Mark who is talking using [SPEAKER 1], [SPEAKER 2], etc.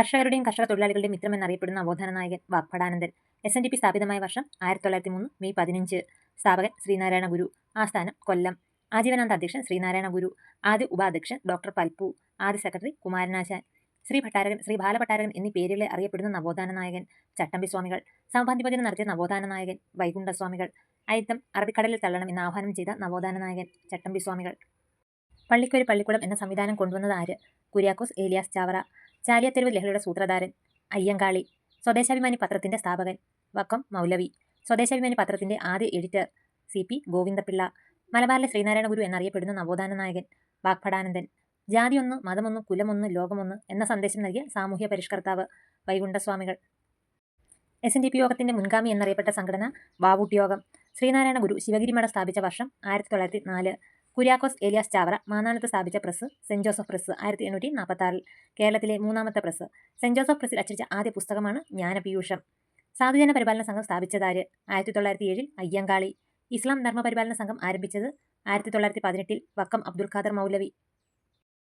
[SPEAKER 1] കർഷകരുടെയും കർഷക തൊഴിലാളികളുടെയും മിത്രം എന്നറിയപ്പെടുന്ന നവോത്ഥാന നായകൻ Vagbhatananda S N D P സ്ഥാപിതമായ വർഷം ആയിരത്തി തൊള്ളായിരത്തി മൂന്ന് മെയ് പതിനഞ്ച്. സ്ഥാപകൻ ശ്രീനാരായണ ഗുരു. ആസ്ഥാനം കൊല്ലം. ആജീവനാന്ത അധ്യക്ഷൻ ശ്രീനാരായണ ഗുരു. ആദ്യ ഉപാധ്യക്ഷൻ ഡോക്ടർ പൽപ്പു. ആദ്യ സെക്രട്ടറി കുമാരനാശാൻ. ശ്രീ ഭട്ടാരകൻ ശ്രീ ബാലഭട്ടാരകൻ എന്നീ പേരുകളെ അറിയപ്പെടുന്ന നവോത്ഥാന നായകൻ ചട്ടമ്പി സ്വാമികൾ. സമപാന്തിപചനം നടത്തിയ നവോത്ഥാന നായകൻ വൈകുണ്ഠസ്വാമികൾ അയിത്തം അറബിക്കടലിൽ തള്ളണം എന്ന് ആഹ്വാനം ചെയ്ത നവോത്ഥാന നായകൻ ചട്ടമ്പി സ്വാമികൾ. പള്ളിക്കൊരു പള്ളിക്കുളം എന്ന സംവിധാനം കൊണ്ടുവന്നത് ആര്? കുര്യാക്കോസ് ഏലിയാസ് ചാവറ. ചാലിയത്തെരുവ് ലഹരിയുടെ സൂത്രധാരൻ അയ്യങ്കാളി സ്വദേശാഭിമാനി പത്രത്തിന്റെ സ്ഥാപകൻ വക്കം മൗലവി സ്വദേശാഭിമാനി പത്രത്തിന്റെ ആദ്യ എഡിറ്റർ സി പി ഗോവിന്ദപിള്ള മലബാറിലെ ശ്രീനാരായണ ഗുരു എന്നറിയപ്പെടുന്ന നവോത്ഥാന നായകൻ വാഗ്ഭടാനന്ദൻ ജാതിയൊന്ന് മതമൊന്ന് കുലമൊന്ന് ലോകമൊന്ന് എന്ന സന്ദേശം നൽകിയ സാമൂഹ്യ പരിഷ്കർത്താവ് വൈകുണ്ഠസ്വാമികൾ. എസ് എൻ ഡി പി യോഗത്തിന്റെ മുൻഗാമി എന്നറിയപ്പെട്ട സംഘടന വാവൂട്ട് യോഗം ശ്രീനാരായണ ഗുരു ശിവഗിരി മഠം സ്ഥാപിച്ച വർഷം ആയിരത്തി തൊള്ളായിരത്തി നാല്. കുര്യാക്കോസ് ഏലിയാസ് ചാവറ മാനാനത്ത് സ്ഥാപിച്ച പ്രസ് സെന്റ് ജോസഫ് പ്രസ് ആയിരത്തി എണ്ണൂറ്റി നാൽപ്പത്തി ആറിൽ കേരളത്തിലെ മൂന്നാമത്തെ പ്രസ്. സെന്റ് ജോസഫ് പ്രസിൽ അച്ചടിച്ച ആദ്യ പുസ്തകമാണ് ജ്ഞാനപീയൂഷം. സാധുജന പരിപാലന സംഘം സ്ഥാപിച്ചതാര്? ആയിരത്തി തൊള്ളായിരത്തി ഏഴിൽ അയ്യങ്കാളി. ഇസ്ലാം ധർമ്മ പരിപാലന സംഘം ആരംഭിച്ചത് ആയിരത്തി തൊള്ളായിരത്തി പതിനെട്ടിൽ വക്കം അബ്ദുൽ ഖാദർ മൗലവി.